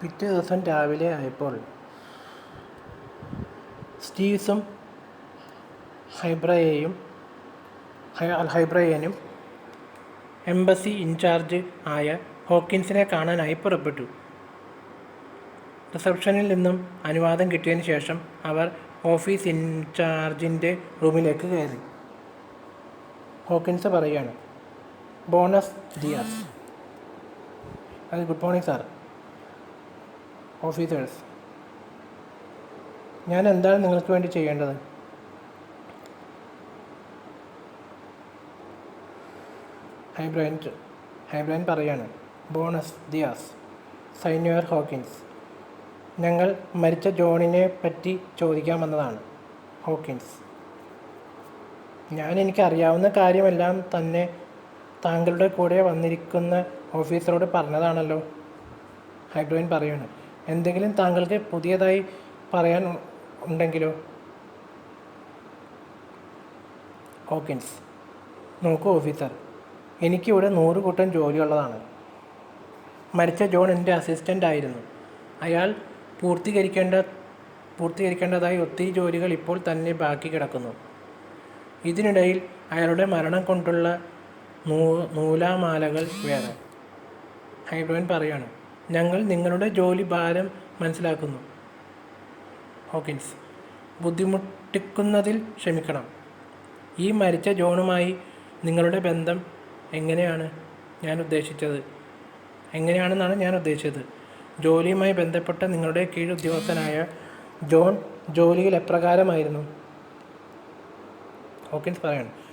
പിറ്റേ ദിവസം രാവിലെ ആയപ്പോൾ സ്റ്റീവ്സും ഹൈബ്രയെയും ഹൈബ്രയനും എംബസി ഇൻചാർജ് ആയ ഹോക്കിൻസിനെ കാണാനായി പുറപ്പെട്ടു. റിസപ്ഷനിൽ നിന്നും അനുവാദം കിട്ടിയതിന് ശേഷം അവർ ഓഫീസ് ഇൻചാർജിന്റെ റൂമിലേക്ക് കയറി. ഹോക്കിൻസ് പറയുകയാണ് ബോണസ് ദിയാസ് അത് ഗുഡ് മോർണിംഗ് സാർ. ഓഫീസേഴ്സ് ഞാൻ എന്താണ് നിങ്ങൾക്ക് വേണ്ടി ചെയ്യേണ്ടത്? ഹൈബ്രൈൻ ഹൈബ്രൈൻ പറയാണ് ബോണസ് ദിയാസ് സൈന്യർ ഹോക്കിൻസ് ഞങ്ങൾ മരിച്ച ജോണിനെ പറ്റി ചോദിക്കാമെന്നതാണ് ഹോക്കിൻസ്. ഞാൻ എനിക്ക് അറിയാവുന്ന കാര്യമെല്ലാം തന്നെ താങ്കളുടെ കൂടെ വന്നിരിക്കുന്ന ഓഫീസറോട് പറഞ്ഞതാണല്ലോ ഹൈബ്രോയിൻ പറയാണ്. എന്തെങ്കിലും താങ്കൾക്ക് പുതിയതായി പറയാൻ ഉണ്ടെങ്കിലോ? ഹോക്കിൻസ് നോക്കൂ ഓഫീസർ എനിക്കിവിടെ നൂറ് കൂട്ടം ജോലിയുള്ളതാണ്. മരിച്ച ജോൺ എന്റെ അസിസ്റ്റന്റ് ആയിരുന്നു. അയാൾ പൂർത്തീകരിക്കേണ്ട പൂർത്തീകരിക്കേണ്ടതായി ഒത്തിരി ജോലികൾ ഇപ്പോൾ തന്നെ ബാക്കി കിടക്കുന്നു. ഇതിനിടയിൽ അയാളുടെ മരണം കൊണ്ടുള്ള നൂ നൂലാമാലകൾ വേറെ. ഹൈബ്രോൻ പറയാണ് ഞങ്ങൾ നിങ്ങളുടെ ജോലി ഭാരം മനസ്സിലാക്കുന്നു. ഹോക്കിൻസ് ബുദ്ധിമുട്ടിക്കുന്നതിൽ ക്ഷമിക്കണം. ഈ മരിച്ച ജോണുമായി നിങ്ങളുടെ ബന്ധം എങ്ങനെയാണ് ഞാൻ ഉദ്ദേശിച്ചത്? എങ്ങനെയാണെന്നാണ് ഞാൻ ഉദ്ദേശിച്ചത്? ജോലിയുമായി ബന്ധപ്പെട്ട നിങ്ങളുടെ കീഴ് ഉദ്യോഗസ്ഥനായ ജോൺ ജോലിയിൽ എപ്രകാരമായിരുന്നു? ഹോക്കിൻസ് പറയാണ്